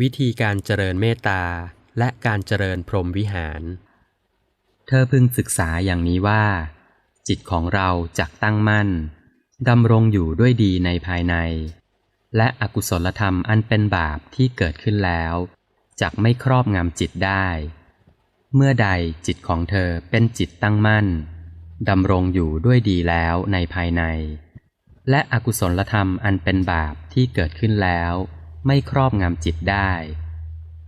วิธีการเจริญเมตตาและการเจริญพรหมวิหาร เธอพึงศึกษาอย่างนี้ว่า จิตของเราจักตั้งมั่นดำรงอยู่ด้วยดีในภายใน และอกุศลธรรมอันเป็นบาปที่เกิดขึ้นแล้วจักไม่ครอบงำจิตได้ เมื่อใดจิตของเธอเป็นจิตตั้งมั่นดำรงอยู่ด้วยดีแล้วในภายใน และอกุศลธรรมอันเป็นบาปที่เกิดขึ้นแล้ว ไม่ครอบงำจิตได้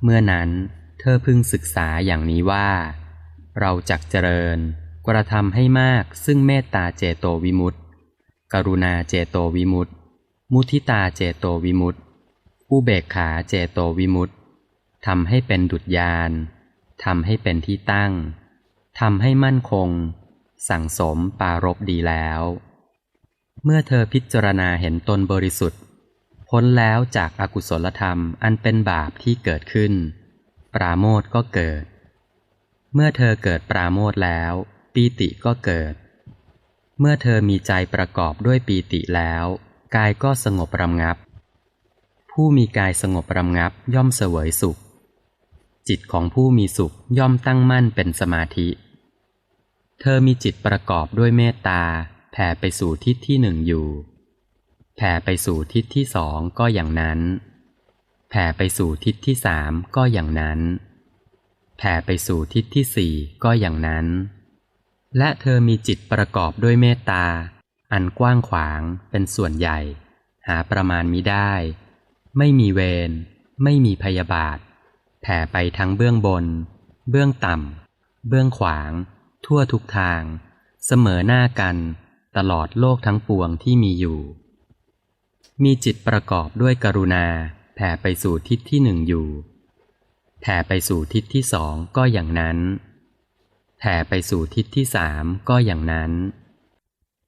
เมื่อนั้นเธอพึงศึกษาอย่างนี้ว่า เราจักเจริญ กระทำให้มากซึ่งเมตตาเจโตวิมุตติ กรุณาเจโตวิมุตติ มุทิตาเจโตวิมุตติ อุเบกขาเจโตวิมุตติทำให้เป็นดุจยานทำให้เป็นที่ตั้งทำให้มั่นคง สั่งสมปารบดีแล้ว เมื่อเธอพิจารณาเห็นตนบริสุทธิ์ พ้นแล้วจากอากุศลธรรมอันเป็นบาปที่เกิดขึ้น ปราโมทก็เกิด เมื่อเธอเกิดปราโมทแล้ว ปีติก็เกิด เมื่อเธอมีใจประกอบด้วยปีติแล้ว กายก็สงบรำงับ ผู้มีกายสงบรำงับย่อมเสวยสุข จิตของผู้มีสุขย่อมตั้งมั่นเป็นสมาธิ เธอมีจิตประกอบด้วยเมตตาแผ่ไปสู่ทิศที่หนึ่งอยู่ แผ่ไปสู่ทิศที่สองก็อย่างนั้น แผ่ไปสู่ทิศที่สามก็อย่างนั้น แผ่ไปสู่ทิศที่สี่ก็อย่างนั้น และเธอมีจิตประกอบด้วยเมตตา อันกว้างขวางเป็นส่วนใหญ่ หาประมาณมิได้ ไม่มีเวร ไม่มีพยาบาท แผ่ไปทั้งเบื้องบน เบื้องต่ำ เบื้องขวาง ทั่วทุกทาง เสมอหน้ากัน ตลอดโลกทั้งปวงที่มีอยู่ มีจิตประกอบด้วยกรุณา แผ่ไปสู่ทิศที่หนึ่งอยู่ แผ่ไปสู่ทิศที่สองก็อย่างนั้น แผ่ไปสู่ทิศที่สามก็อย่างนั้น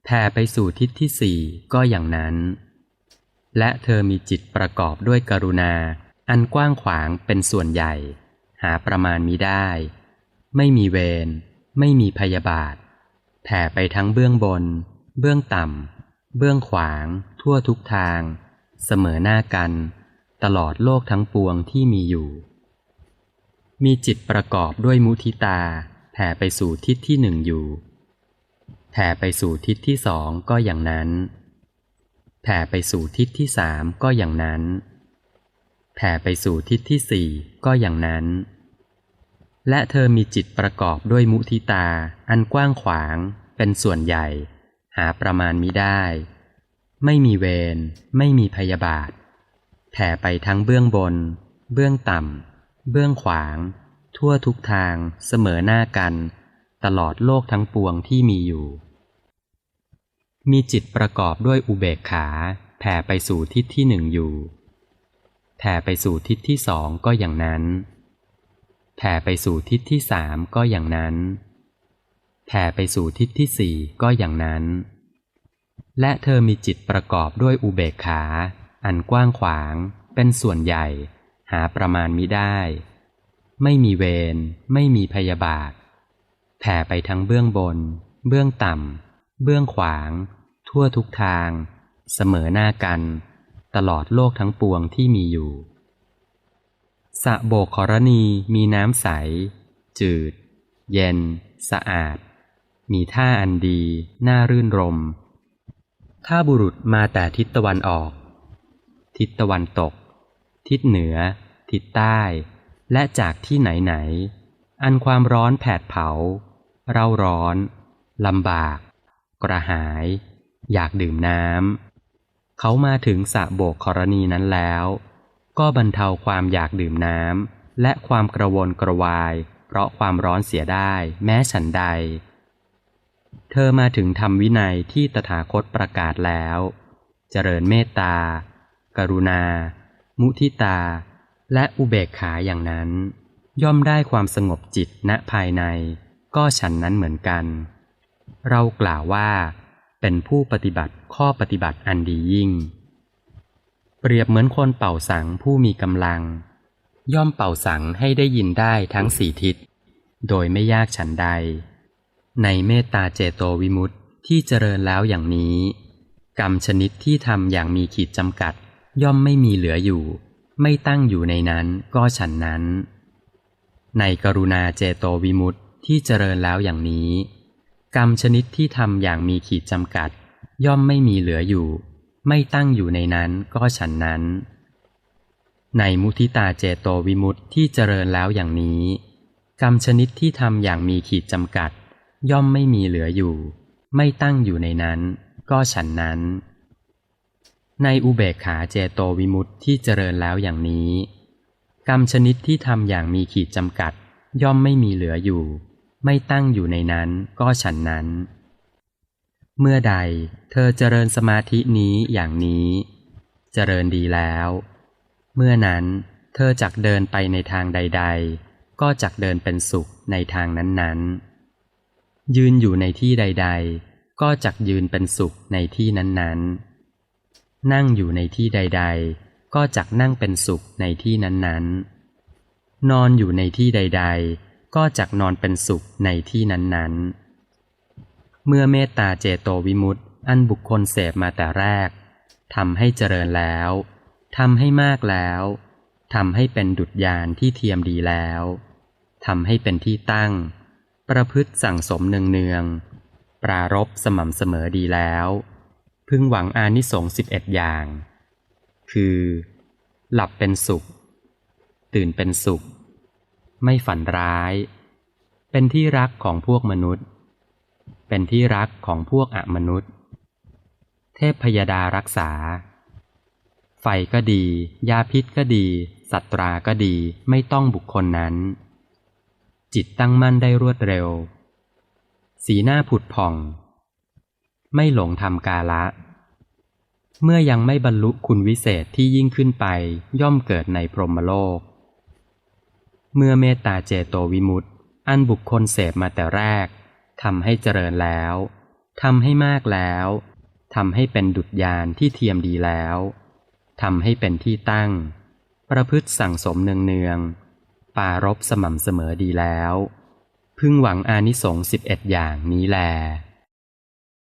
แผ่ไปสู่ทิศที่สี่ก็อย่างนั้น และเธอมีจิตประกอบด้วยกรุณา อันกว้างขวางเป็นส่วนใหญ่ หาประมาณมิได้ ไม่มีเวร ไม่มีพยาบาท แผ่ไปทั้งเบื้องบน เบื้องต่ำ เบื้องขวาง ทั่วทุกทาง เสมอหน้ากัน ตลอดโลกทั้งปวงที่มีอยู่ มีจิตประกอบด้วยมุทิตา แผ่ไปสู่ทิศที่หนึ่งอยู่ แผ่ไปสู่ทิศที่สองก็อย่างนั้น แผ่ไปสู่ทิศที่สามก็อย่างนั้น แผ่ไปสู่ทิศที่สี่ก็อย่างนั้น และเธอมีจิตประกอบด้วยมุทิตา อันกว้างขวาง เป็นส่วนใหญ่ หาประมาณมิได้ ไม่มีเวร ไม่มีพยาบาท แผ่ไปทั้งเบื้องบน เบื้องต่ำ เบื้องขวาง ทั่วทุกทาง เสมอหน้ากัน ตลอดโลกทั้งปวงที่มีอยู่ มีจิตประกอบด้วยอุเบกขา แผ่ไปสู่ทิศที่หนึ่งอยู่ แผ่ไปสู่ทิศที่สองก็อย่างนั้น แผ่ไปสู่ทิศที่สามก็อย่างนั้น แผ่ไปสู่ทิศที่สี่ก็อย่างนั้น และเธอมีจิตประกอบด้วยอุเบกขา อันกว้างขวาง เป็นส่วนใหญ่ หาประมาณมิได้ ไม่มีเวร ไม่มีพยาบาท แผ่ไปทั้งเบื้องบน เบื้องต่ำ เบื้องขวาง ทั่วทุกทาง เสมอหน้ากัน ตลอดโลกทั้งปวงที่มีอยู่สะโบกขรณีมีน้ำใส จืด เย็น สะอาด มีท่าอันดี น่ารื่นรม ถ้าบุรุษมาแต่ทิศตะวันออก ทิศตะวันตก ทิศเหนือ ทิศใต้ และจากที่ไหนไหน อันความร้อนแผดเผา เร่าร้อนลำบาก กระหาย อยากดื่มน้ำ เขามาถึงสระโบกกรณีนั้นแล้ว ก็บรรเทาความอยากดื่มน้ำและความกระวนกระวาย เพราะความร้อนเสียได้ แม้ฉันใด เธอมาถึงธรรมวินัยที่ตถาคตประกาศแล้ว เจริญเมตตา กรุณา มุทิตา และอุเบกขาอย่างนั้น ย่อมได้ความสงบจิตณภายใน ก็ฉันนั้นเหมือนกัน เรากล่าวว่า เป็นผู้ปฏิบัติข้อปฏิบัติอันดียิ่ง เปรียบเหมือนคนเป่าสังผู้มีกำลัง ย่อมเป่าสังให้ได้ยินได้ทั้งสี่ทิศ โดยไม่ยากฉันใด ในเมตตาเจโตวิมุตติที่เจริญแล้วอย่างนี้ กรรมชนิดที่ทำอย่างมีขีดจำกัด ย่อมไม่มีเหลืออยู่ ไม่ตั้งอยู่ในนั้นก็ฉันนั้น ในกรุณาเจโตวิมุตติที่เจริญแล้วอย่างนี้ กรรมชนิดที่ทำอย่างมีขีดจำกัด ย่อมไม่มีเหลืออยู่ ไม่ตั้งอยู่ในนั้นก็ฉันนั้น ในมุทิตาเจโตวิมุตติที่เจริญแล้วอย่างนี้ กรรมชนิดที่ทำอย่างมีขีดจำกัด ย่อมไม่มีเหลืออยู่ ไม่ตั้งอยู่ในนั้น ก็ฉันนั้น ในอุเบกขาเจโตวิมุตติที่เจริญแล้วอย่างนี้ กรรมชนิดที่ทำอย่างมีขีดจำกัด ย่อมไม่มีเหลืออยู่ ไม่ตั้งอยู่ในนั้น ก็ฉันนั้น เมื่อใดเธอเจริญสมาธินี้อย่างนี้ เจริญดีแล้ว เมื่อนั้นเธอจักเดินไปในทางใด ๆ ก็จักเดินเป็นสุขในทางนั้นๆ ยืนอยู่ในที่ใด ๆ ก็จักยืนเป็นสุขในที่นั้นๆ นั่งอยู่ในที่ใด ๆ ก็จักนั่งเป็นสุขในที่นั้นๆ นอนอยู่ในที่ใด ๆ ก็จักนอนเป็นสุขในที่นั้นๆ เมื่อเมตตาเจโตวิมุตติอันบุคคลเสพมาแต่แรกทำให้เจริญแล้วทำให้มากแล้วทำให้เป็นดุจยานที่เทียมดีแล้วทำให้เป็นที่ตั้ง ประพฤติสั่งสมเนืองๆ ปรารบสม่ำเสมอดีแล้ว พึงหวังอานิสงส์สิบเอ็ดอย่าง คือ หลับเป็นสุข ตื่นเป็นสุข ไม่ฝันร้าย เป็นที่รักของพวกมนุษย์ เป็นที่รักของพวกอมนุษย์ เทพพยดารักษา ไฟก็ดี ยาพิษก็ดี สัตราก็ดี ไม่ต้องบุคคลนั้น จิตตั้งมั่นได้รวดเร็ว สีหน้าผุดผ่อง ไม่หลงทำกาละ เมื่อยังไม่บรรลุคุณวิเศษที่ยิ่งขึ้นไปย่อมเกิดในพรหมโลก เมื่อเมตตาเจโตวิมุตติอันบุคคลเสพมาแต่แรกทำให้เจริญแล้วทำให้มากแล้วทำให้เป็นดุจยานที่เทียมดีแล้วทำให้เป็นที่ตั้ง ประพฤติสั่งสมเนืองๆ ปารบสม่ำเสมอดีแล้ว พึงหวังอานิสงส์สิบเอ็ดอย่างนี้แล